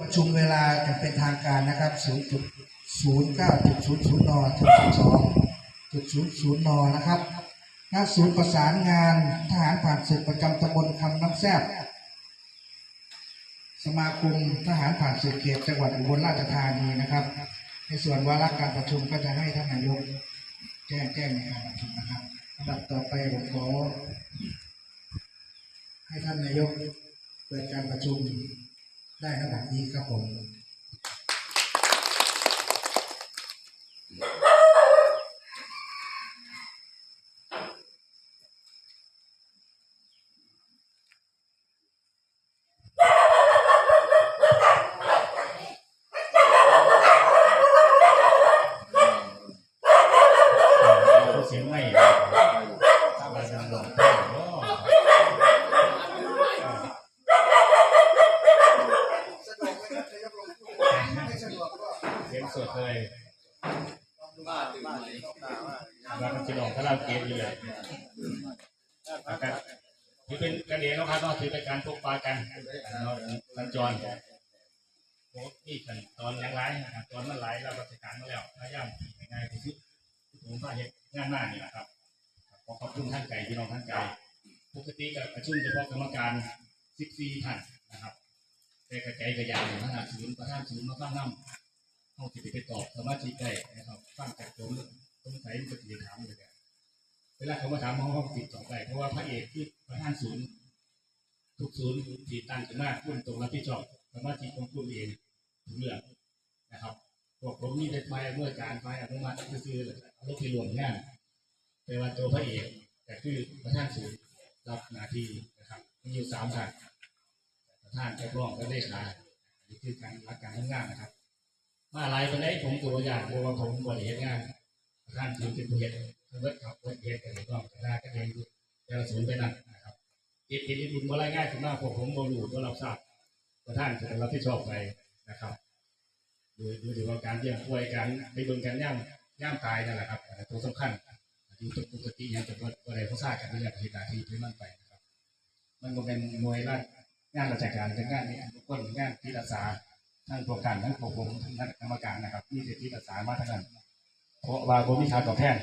ประชุมเวลาจะเป็นทางการนะครับ 0.09.00นถึง12.00 น นะครับณศูนย์ประสานงานทหารผ่านศึกประจำตำบลคำน้ำแซบสมาคมทหารผ่านศึกเขตจังหวัดอุบลราชธานีนะครับ ในส่วนวาระการประชุมก็จะให้ท่านนายกแจ้งแจ้งในการประชุมนะครับลำดับต่อไปผมขอให้ท่านนายกเปิดการประชุม ได้ขนาดนี้ครับผมเสียงไม่มาดังหลง เสียงสดเลยแล้วมันจะลองคาราโอเกะอยู่เลยนะครับถือเป็นกันเองนะครับเนาะถือเป็นการพบปะกันสัญจรโอ้นี่ขั้นตอนยังไรนะครับตอนมันไหลเราก็จัดการมาแล้วพยายามง่ายที่สุดผมว่าเหตุงานหน้านี่แหละครับขอขอบคุณท่านไก่พี่น้องท่านไก่ปกติกับประชุมเฉพาะกรรมการ 14 ท่านนะครับแต่กระจายกระยางขนาดศูนย์ประธานศูนย์มาฟังน้ำ เอาสิไปตอบสมาชิกได้นะครับฟังจากผมสงสัยมันจะติถามเลยกันเวลาเขามาถามห้องห้องติดต่อไปเพราะว่าพระเอกที่ประธานศูนย์ทุกศูนย์ที่ตั้งขึ้นมาคุณตรงรับผิดชอบสมาชิกของคุณเองทุกเรื่องนะครับพวกผมนี่เป็นฝ่ายอำนวยการฝ่ายอนุมัติซื่อๆเลยเอาลูกไปรวมงานแต่ว่าตัวพระเอกก็คือประธานศูนย์รับหน้าที่นะครับมีอยู่สามท่านประธานจ้าร่องและเลขาอันนี้คือการรักการทำงานนะครับ มาหลายคนได้ผมตัวอย่างเพราะว่าผมบริเหตุงานประธานศูนย์เป็นผู้เหตุเวิร์ดขับเวิร์ดเหตุกันต้องคณะก็เองแต่ละศูนย์ไปหนั่นะครับเหตุที่บุญบ่รายงานขึ้นมาพวกผมบ่รู้บ่รับทราบประธานจะรับผิดชอบไปนะครับโดยโดยถือว่าการเยี่ยมป่วยการไปเบิ่งการย่ำย่ำตายนั่นแหละครับอันนั้นตัวสำคัญอยู่ตรงปกติอย่างจะว่าอะไรเขาทราบกันไม่อยากเหตุการณ์ที่ที่มันไปนะครับมันก็เป็นหน่วยราชงานราชการเป็นงานนี้ทุกคนงานที่รักษา ทั้งโครงการทั้งพวผมทั้งกรรมการนะครับมีสิทธิรักษามาทั้งนั้นเพราะว่าผมมีค่าตอบแทน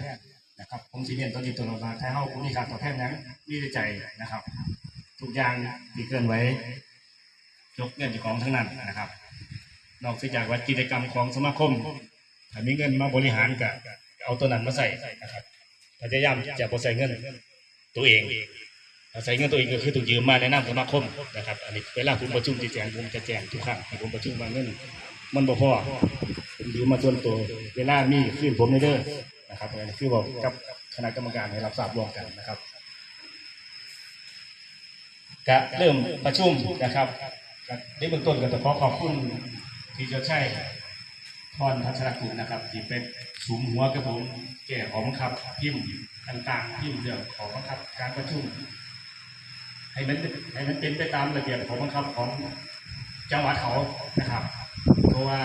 นะครับผมสีเรียนตอนนี้ตลอดมาถ้าเฮาผมมีค่าตอบแทนนั้นมีในใจนะครับ ทุกอย่างที่เกินไว้ยกเงินของทั้งนั้นนะครับ นอกจากว่ากิจกรรมของสมาคมถ้ามีเงินมาบริหารก็เอาตัวนั้นมาใส่นะครับพยายามจะบ่ใส่เงินตัวเอง ใส่เงินตัวเองก็คือต้องยืมมาในนามสมาคมนะครับอันนี้เวลาผมประชุมที่แจงผมจะแจงทุกครั้งผมประชุมมาเงินมันบ่พอผมยืมมาส่วนตัวเวลามีขึ้นผมในเด้อนะครับอันนี้คือบอกกับคณะกรรมการให้รับทราบร่วมกันนะครับก็เริ่มประชุมนะครับก็ได้เบื้องต้นก็ต้องขอขอบคุณที่เจะใช้พรพัชรกุลนะครับที่เป็นสูงหัวกับผมแก่ของบังคับพิมพ์ต่างๆพิมพ์เรื่องของบังคับการประชุม ให้มันให้มันเป็นไปตามระเบียบของบังคับของจังหวัดเขานะครับ เพราะว่า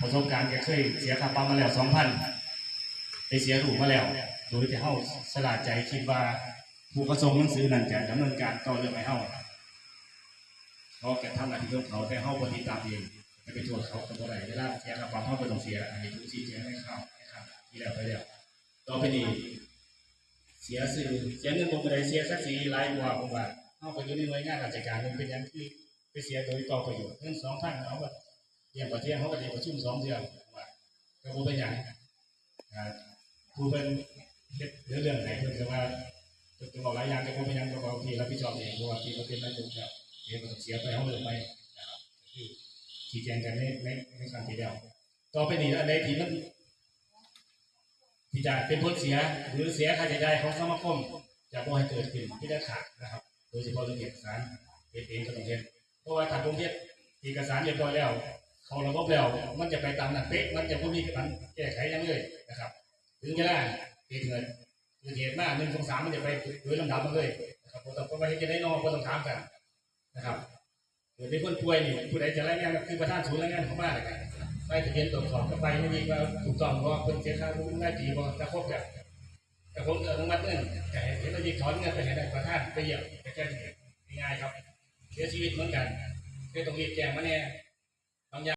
ประสบการณ์แกเคยเสียค่าปรับมาแล้วสองพันไปเสียถูกมาแล้ว โดยที่เฮาสลาดใจคิดว่าผู้ประสงค์หนังสือนั่นจะดำเนินการต่อเรื่องให้เฮาเขาแกทำหน้าที่ของเขาแต่เฮาปฏิตามเองไม่ไปโทษเขาคนเท่าไหร่เวลาเสียกับความเท่าไปต้องเสียอันนี้ทุกที่เสียให้เขานะครับที่แล้วไปแล้วต่อไปนี้เสียสื่อเสียเงินผมไปได้เสียสักสีหลายกว่าผมว่า เอาไปอยู่ในหน่วยงานราชการมันเป็นอย่างที่ไปเสียโดยต่อประโยชน์เงินสองพันเอาแบบเรียนประเทศเขาก็ได้ประชุมสองเดือนว่าก็บ่เป็นอย่างอ่าผู้เป็นเฮ็ดเรื่องไหนเพิ่นก็ว่าจะบอกหลายอย่างแต่ผมเป็นอย่างก็บอกที่รับผิดชอบเองเพราะว่าที่เราเป็นนายกแล้วเดี๋ยวมันเสียไปเขาเลยไปนะครับที่ชี้แจงกันในในในครั้งที่แล้วต่อไปนี้อันใดที่มันที่จะเป็นผลเสียหรือเสียค่าใช้จ่ายของสมาคมจะบ่ให้เกิดขึ้นที่ได้ขาดนะครับ โดยเฉพาะเรื่องเอกสารเฮ็ดเองก็ต้องเฮ็ดเพราะว่าถ้าผมเฮ็ดเอกสารเรียบร้อยแล้ว เขาระบบแล้ว มันจะไปตามนั้นเป๊ะมันจะบ่มีการแก้ไขยังเลยนะครับ ถึงเวลาเหตุเกิดคือเหตุมาหนึ่งสองสามมันจะไปโดยลำดับมันเลยนะครับบ่ต้องบ่ว่าจะได้นอกบ่ต้องถามกันนะครับเดี๋ยวมีคนป่วยนี่ผู้ใดจะรายงานก็คือประธานศูนย์รายงานเข้ามาเลยกันไปทะเบียนตรวจสอบก็ไปไม่มีว่าถูกต้องว่าคนเสียค่ารู้ได้ดีบ่จะครบกัน แต่ผมอนุมัติเงินแต่เห็นเราจะถอนเงินไปไหนได้ประธานไปเยี่ยมไปแจ้งเหตุง่ายครับเสียชีวิตเหมือนกันคือต้องรีบแจ้งมาแน่